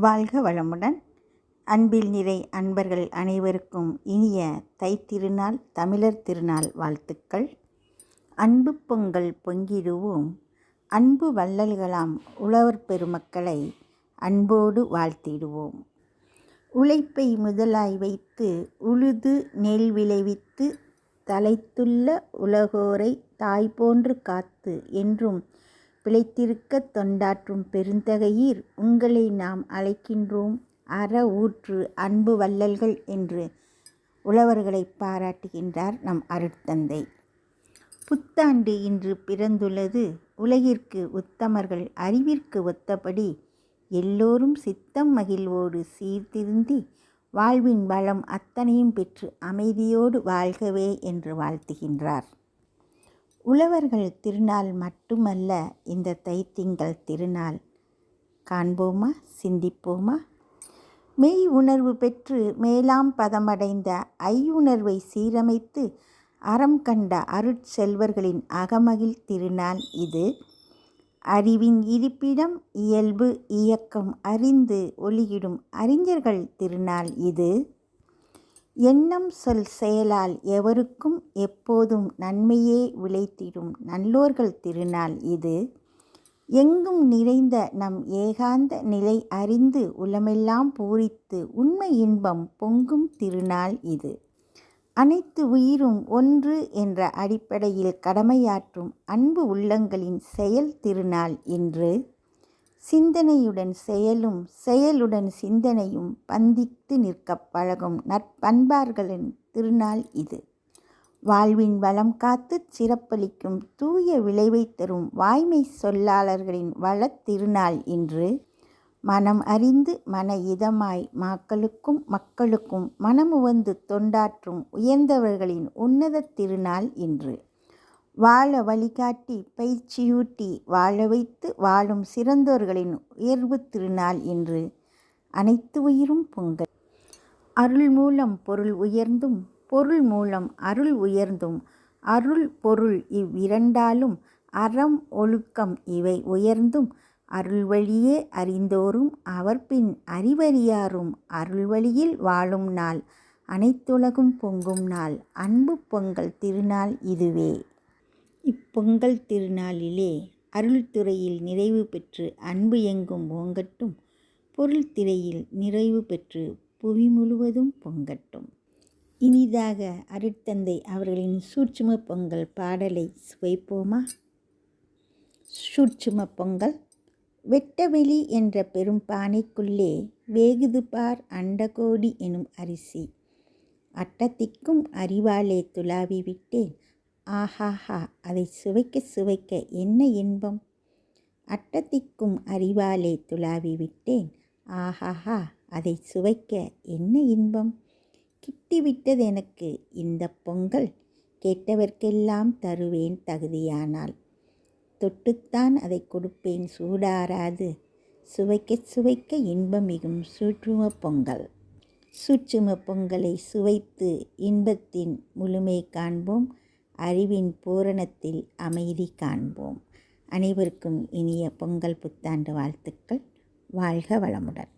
வாழ்க வளமுடன். அன்பில் நிறை அன்பர்கள் அனைவருக்கும் இனிய தைத்திருநாள் தமிழர் திருநாள் வாழ்த்துக்கள். அன்பு பொங்கல் பொங்கிடுவோம். அன்பு வள்ளல்களாம் உழவர் பெருமக்களை அன்போடு வாழ்த்திடுவோம். உழைப்பை முதலாய் வைத்து உழுது நெல் விளைவித்து தலைத்துள்ள உலகோரை தாய் போன்று காத்து என்றும் பிழைத்திருக்கத் தொண்டாற்றும் பெருந்தகையீர் உங்களை நாம் அழைக்கின்றோம். அற ஊற்று அன்பு வள்ளல்கள் என்று உழவர்களை பாராட்டுகின்றார் நம் அருட்தந்தை. புத்தாண்டு இன்று பிறந்துள்ளது. உலகிற்கு உத்தமர்கள் அறிவிற்கு ஒத்தபடி எல்லோரும் சித்தம் மகிழ்வோடு சீர்திருந்தி வாழ்வின் வளம் அத்தனையும் பெற்று அமைதியோடு வாழ்கவே என்று வாழ்த்துகின்றார். உழவர்கள் திருநாள் மட்டுமல்ல இந்த தைத்திங்கள் திருநாள். காண்போமா? சிந்திப்போமா? மெய் உணர்வு பெற்று மேலாம் பதமடைந்த ஐயுணர்வை சீரமைத்து அறம் கண்ட அருட்செல்வர்களின் அகமகிழ் திருநாள் இது. அறிவின் இருப்பிடம் இயல்பு இயக்கம் அறிந்து ஒளியிடும் அறிஞர்கள் திருநாள் இது. எண்ணம் சொல் செயலால் எவருக்கும் எப்போதும் நன்மையே விளைத்திடும் நல்லோர்கள் திருநாள் இது. எங்கும் நிறைந்த நம் ஏகாந்த நிலை அறிந்து உலமெல்லாம் பூரித்து உண்மை இன்பம் பொங்கும் திருநாள் இது. அனைத்து உயிரும் ஒன்று என்ற அடிப்படையில் கடமையாற்றும் அன்பு உள்ளங்களின் செயல் திருநாள் இன்று. சிந்தனையுடன் செயலும் செயலுடன் சிந்தனையும் பந்தித்து நிற்கப் பழகும் நற்பண்பார்களின் திருநாள் இது. வாழ்வின் வளம் காத்து சிறப்பளிக்கும் தூய விளைவை தரும் வாய்மை சொல்லாளர்களின் வளத் திருநாள் இன்று. மனம் அறிந்து மன இதமாய் மாக்களுக்கும் மக்களுக்கும் மனமுவந்து தொண்டாற்றும் உயர்ந்தவர்களின் உன்னத திருநாள் இன்று. வாழ வழிகாட்டி பயிற்சியூட்டி வாழ வைத்து வாழும் சிறந்தோர்களின் உயர்வு திருநாள் என்று அனைத்து உயிரும் பொங்கல். அருள் மூலம் பொருள் உயர்ந்தும் பொருள் மூலம் அருள் உயர்ந்தும் அருள் பொருள் இவ்விரண்டாலும் அறம் ஒழுக்கம் இவை உயர்ந்தும் அருள் வழியே அறிந்தோரும் அவர் பின் அறிவறியாரும் அருள் வழியில் வாழும் நாள் அனைத்துலகும் பொங்கும் நாள் அன்பு பொங்கல் திருநாள் இதுவே. இப்பொங்கல் திருநாளிலே அருள்துறையில் நிறைவு பெற்று அன்பு எங்கும் ஓங்கட்டும். பொருள் திரையில் நிறைவு பெற்று புவி முழுவதும் பொங்கட்டும். இனிதாக அருட்தந்தை அவர்களின் சூட்சும பொங்கல் பாடலை சுவைப்போமா? சூட்சும பொங்கல். வெட்டவெளி என்ற பெரும் பானைக்குள்ளே வேகுது பார் அண்டகோடி எனும் அரிசி. அட்டத்திக்கும் அறிவாலே துளாவி விட்டேன் ஆஹாஹா அதை சுவைக்க சுவைக்க என்ன இன்பம்? அட்டத்திக்கும் அறிவாலே துளாவி விட்டேன். ஆஹாஹா அதை சுவைக்க என்ன இன்பம்? கிட்டிவிட்டது எனக்கு இந்த பொங்கல். கேட்டவர்க்கெல்லாம் தருவேன் தகுதியானால். தொட்டுத்தான் அதை கொடுப்பேன் சூடாராது. சுவைக்க சுவைக்க இன்பம் மிகும் சூற்றும பொங்கல். சூட்சும பொங்கலை சுவைத்து இன்பத்தின் முழுமை காண்போம். அறிவின் பூரணத்தில் அமைதி காண்போம். அனைவருக்கும் இனிய பொங்கல் புத்தாண்டு வாழ்த்துக்கள். வாழ்க வளமுடன்.